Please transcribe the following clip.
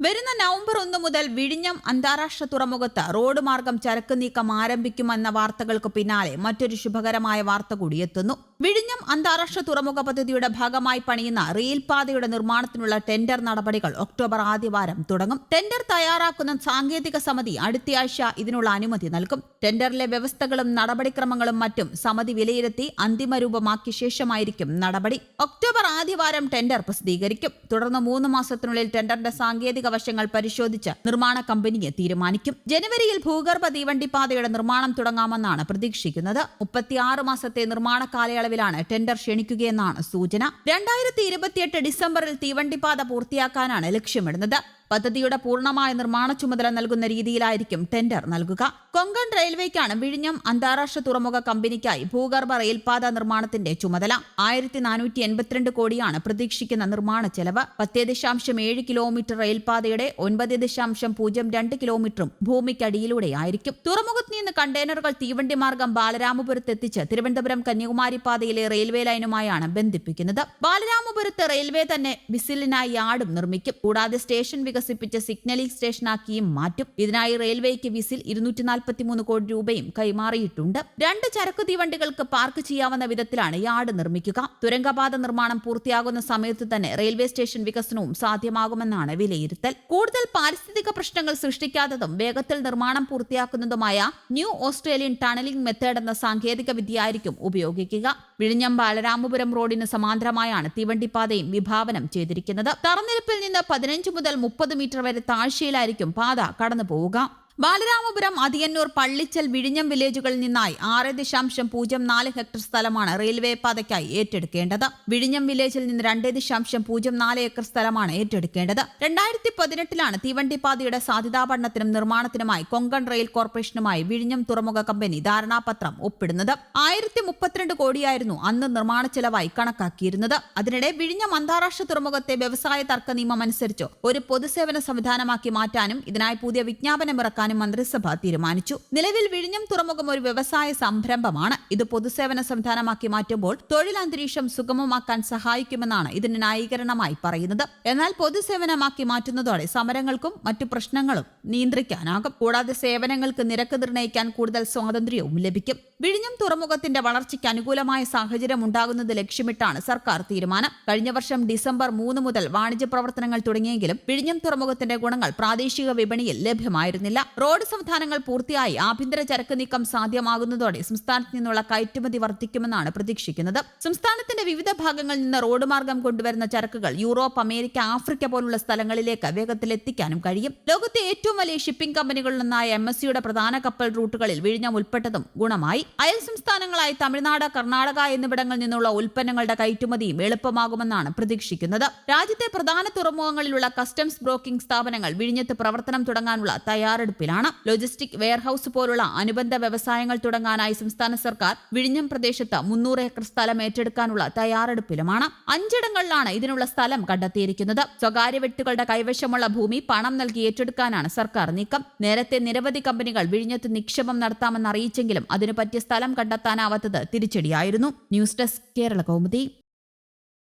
വരുന്ന നവംബർ ഒന്ന് മുതൽ വിഴിഞ്ഞം അന്താരാഷ്ട്ര തുറമുഖത്ത് റോഡ് മാർഗം ചരക്ക് നീക്കം ആരംഭിക്കുമെന്ന വാർത്തകൾക്ക് പിന്നാലെ മറ്റൊരു ശുഭകരമായ വാർത്ത കൂടി എത്തുന്നു. വിഴിഞ്ഞം അന്താരാഷ്ട്ര തുറമുഖ പദ്ധതിയുടെ ഭാഗമായി പണിയുന്ന റെയിൽ പാതയുടെ നിർമ്മാണത്തിനുള്ള ടെൻഡർ നടപടികൾ ഒക്ടോബർ ആദ്യവാരം തുടങ്ങും. ടെൻഡർ തയ്യാറാക്കുന്ന സാങ്കേതിക സമിതി അടുത്തയാഴ്ച ഇതിനുള്ള അനുമതി നൽകും. ടെൻഡറിലെ വ്യവസ്ഥകളും നടപടിക്രമങ്ങളും മറ്റും സമിതി വിലയിരുത്തി അന്തിമ രൂപമാക്കിയ ശേഷമായിരിക്കും നടപടി. ഒക്ടോബർ ആദ്യവാരം ടെൻഡർ പ്രസിദ്ധീകരിക്കും. തുടർന്ന് മൂന്ന് മാസത്തിനുള്ളിൽ ടെൻഡറിന്റെ സാങ്കേതിക വശങ്ങൾ പരിശോധിച്ച് നിർമ്മാണ കമ്പനിയെ തീരുമാനിക്കും. ജനുവരിയിൽ ഭൂഗർഭ തീവണ്ടിപ്പാതയുടെ നിർമ്മാണം തുടങ്ങാമെന്നാണ് പ്രതീക്ഷിക്കുന്നത്. മുപ്പത്തിയാറ് മാസത്തെ നിർമ്മാണ കാലയളവിലാണ് ടെൻഡർ ക്ഷണിക്കുകയെന്നാണ് സൂചന. രണ്ടായിരത്തി ഇരുപത്തിയെട്ട് ഡിസംബറിൽ തീവണ്ടിപ്പാത പൂർത്തിയാക്കാനാണ് ലക്ഷ്യമിടുന്നത്. പദ്ധതിയുടെ പൂർണമായ നിർമ്മാണ ചുമതല നൽകുന്ന രീതിയിലായിരിക്കും ടെൻഡർ നൽകുക. കൊങ്കൺ റെയിൽവേക്കാണ് വിഴിഞ്ഞം അന്താരാഷ്ട്ര തുറമുഖ കമ്പനിക്കായി ഭൂഗർഭ റെയിൽപാത നിർമ്മാണത്തിന്റെ ചുമതല. ആയിരത്തി നാനൂറ്റി എൺപത്തിരണ്ട് കോടിയാണ് പ്രതീക്ഷിക്കുന്ന നിർമ്മാണ ചെലവ്. പത്തേ ദശാംശം ഏഴ് കിലോമീറ്റർ റെയിൽപാതയുടെ ഒൻപത് ദശാംശം പൂജ്യം രണ്ട് കിലോമീറ്ററും ഭൂമിക്കടിയിലൂടെയായിരിക്കും തുറമുഖത്ത് നിന്ന് കണ്ടെയ്നറുകൾ തീവണ്ടി മാർഗം ബാലരാമപുരത്ത് എത്തിച്ച് തിരുവനന്തപുരം കന്യാകുമാരി പാതയിലെ റെയിൽവേ ലൈനുമായാണ് ബന്ധിപ്പിക്കുന്നത്. ബാലരാമപുരത്ത് റെയിൽവേ തന്നെ വിസിലിനായി യാർഡും നിർമ്മിക്കും. കൂടാതെ സ്റ്റേഷൻ വികസിപ്പിച്ച സിഗ്നലിംഗ് സ്റ്റേഷനാക്കിയും മാറ്റും. ഇതിനായി റെയിൽവേക്ക് വിസിൽ ഇരുന്നൂറ്റി നാൽപ്പത്തിമൂന്ന് കോടി രൂപയും കൈമാറിയിട്ടുണ്ട്. രണ്ട് ചരക്കു തീവണ്ടികൾക്ക് പാർക്ക് ചെയ്യാവുന്ന വിധത്തിലാണ് യാർഡ് നിർമ്മിക്കുക. തുരങ്കപാത നിർമ്മാണം പൂർത്തിയാകുന്ന സമയത്ത് തന്നെ റെയിൽവേ സ്റ്റേഷൻ വികസനവും സാധ്യമാകുമെന്നാണ് വിലയിരുത്തൽ. കൂടുതൽ പാരിസ്ഥിതിക പ്രശ്നങ്ങൾ സൃഷ്ടിക്കാത്തതും വേഗത്തിൽ നിർമ്മാണം പൂർത്തിയാക്കുന്നതുമായ ന്യൂ ഓസ്ട്രേലിയൻ ടണലിംഗ് മെത്തേഡ് എന്ന സാങ്കേതിക വിദ്യയായിരിക്കും ഉപയോഗിക്കുക. വിഴിഞ്ഞം ബാലരാമപുരം റോഡിന് സമാന്തരമായാണ് തീവണ്ടിപ്പാതയും വിഭാവനം ചെയ്തിരിക്കുന്നത്. തറനിരപ്പിൽ നിന്ന് പതിനഞ്ച് മുതൽ മുപ്പത് മീറ്റർ വരെ താഴ്ചയിലായിരിക്കും പാത കടന്നു പോവുക ബാലരാമപുരം അതിയന്നൂർ പള്ളിച്ചൽ വിഴിഞ്ഞം വില്ലേജുകളിൽ നിന്നായി ആറ് ദശാംശം പൂജ്യം നാല് ഹെക്ടർ സ്ഥലമാണ് റെയിൽവേ പാതയ്ക്കായി ഏറ്റെടുക്കേണ്ടത്. വിഴിഞ്ഞം വില്ലേജിൽ നിന്ന് രണ്ട് ദശാംശം പൂജ്യം നാല് ഏക്കർ സ്ഥലമാണ് ഏറ്റെടുക്കേണ്ടത്. രണ്ടായിരത്തി പതിനെട്ടിലാണ് തീവണ്ടി പാതയുടെ സാധ്യതാ പഠനത്തിനും നിർമ്മാണത്തിനുമായി കൊങ്കൺ റെയിൽ കോർപ്പറേഷനുമായി വിഴിഞ്ഞം തുറമുഖ കമ്പനി ധാരണാപത്രം ഒപ്പിടുന്നത്. ആയിരത്തി മുപ്പത്തിരണ്ട് കോടിയായിരുന്നു അന്ന് നിർമ്മാണ ചെലവായി കണക്കാക്കിയിരുന്നത്. അതിനിടെ വിഴിഞ്ഞം അന്താരാഷ്ട്ര തുറമുഖത്തെ വ്യവസായ തർക്ക നിയമം അനുസരിച്ച് ഒരു പൊതുസേവന സംവിധാനമാക്കി മാറ്റാനും ഇതിനായി പുതിയ വിജ്ഞാപനം ഇറക്കാനും മന്ത്രിസഭ തീരുമാനിച്ചു. നിലവിൽ വിഴിഞ്ഞം തുറമുഖം ഒരു വ്യവസായ സംരംഭമാണ്. ഇത് പൊതുസേവന സംവിധാനമാക്കി മാറ്റുമ്പോൾ തൊഴിലന്തരീക്ഷം സുഗമമാക്കാൻ സഹായിക്കുമെന്നാണ് ഇതിന് ന്യായീകരണമായി പറയുന്നത്. എന്നാൽ പൊതുസേവനമാക്കി മാറ്റുന്നതോടെ സമരങ്ങൾക്കും മറ്റു പ്രശ്നങ്ങളും നിയന്ത്രിക്കാനാകും. കൂടാതെ സേവനങ്ങൾക്ക് നിരക്ക് നിർണയിക്കാൻ കൂടുതൽ സ്വാതന്ത്ര്യവും ലഭിക്കും. വിഴിഞ്ഞം തുറമുഖത്തിന്റെ വളർച്ചയ്ക്ക് അനുകൂലമായ സാഹചര്യം ഉണ്ടാകുന്നത് ലക്ഷ്യമിട്ടാണ് സർക്കാർ തീരുമാനം. കഴിഞ്ഞ വർഷം ഡിസംബർ മൂന്ന് മുതൽ വാണിജ്യ പ്രവർത്തനങ്ങൾ തുടങ്ങിയെങ്കിലും വിഴിഞ്ഞം തുറമുഖത്തിന്റെ ഗുണങ്ങൾ പ്രാദേശിക വിപണിയിൽ ലഭ്യമായിരുന്നില്ല. റോഡ് സംവിധാനങ്ങൾ പൂർത്തിയായി ആഭ്യന്തര ചരക്ക് നീക്കം സാധ്യമാകുന്നതോടെ സംസ്ഥാനത്ത് നിന്നുള്ള കയറ്റുമതി വർദ്ധിക്കുമെന്നാണ് പ്രതീക്ഷിക്കുന്നത്. സംസ്ഥാനത്തിന്റെ വിവിധ ഭാഗങ്ങളിൽ നിന്ന് റോഡ് മാർഗം കൊണ്ടുവരുന്ന ചരക്കുകൾ യൂറോപ്പ് അമേരിക്ക ആഫ്രിക്ക പോലുള്ള സ്ഥലങ്ങളിലേക്ക് വേഗത്തിൽ എത്തിക്കാനും കഴിയും. ലോകത്തെ ഏറ്റവും വലിയ ഷിപ്പിംഗ് കമ്പനികളിലൊന്നായ എം എസ് സിയുടെ പ്രധാന കപ്പൽ റൂട്ടുകളിൽ വിഴിഞ്ഞം ഉൾപ്പെട്ടതും ഗുണമായി. അയൽ സംസ്ഥാനങ്ങളായി തമിഴ്നാട് കർണാടക എന്നിവിടങ്ങളിൽ നിന്നുള്ള ഉൽപ്പന്നങ്ങളുടെ കയറ്റുമതിയും എളുപ്പമാകുമെന്നാണ് പ്രതീക്ഷിക്കുന്നത്. രാജ്യത്തെ പ്രധാന തുറമുഖങ്ങളിലുള്ള കസ്റ്റംസ് ബ്രോക്കിംഗ് സ്ഥാപനങ്ങൾ വിഴിഞ്ഞത്ത് പ്രവർത്തനം തുടങ്ങാനുള്ള തയ്യാറെടുപ്പിലാണ്. ലോജിസ്റ്റിക് വെയർഹൌസ് പോലുള്ള അനുബന്ധ വ്യവസായങ്ങൾ തുടങ്ങാനായി സംസ്ഥാന സർക്കാർ വിഴിഞ്ഞം പ്രദേശത്ത് മുന്നൂറ് ഏക്കർ സ്ഥലം ഏറ്റെടുക്കാനുള്ള തയ്യാറെടുപ്പിലുമാണ്. അഞ്ചിടങ്ങളിലാണ് ഇതിനുള്ള സ്ഥലം കണ്ടെത്തിയിരിക്കുന്നത്. സ്വകാര്യ വെട്ടുകളുടെ കൈവശമുള്ള ഭൂമി പണം നൽകി ഏറ്റെടുക്കാനാണ് സർക്കാർ നീക്കം. നേരത്തെ നിരവധി കമ്പനികൾ വിഴിഞ്ഞത്ത് നിക്ഷേപം നടത്താമെന്ന് അറിയിച്ചെങ്കിലും അതിനു പറ്റിയ സ്ഥലം കണ്ടെത്താനാവാത്തത് തിരിച്ചടിയായിരുന്നു. News desk Kerala Kaumudi.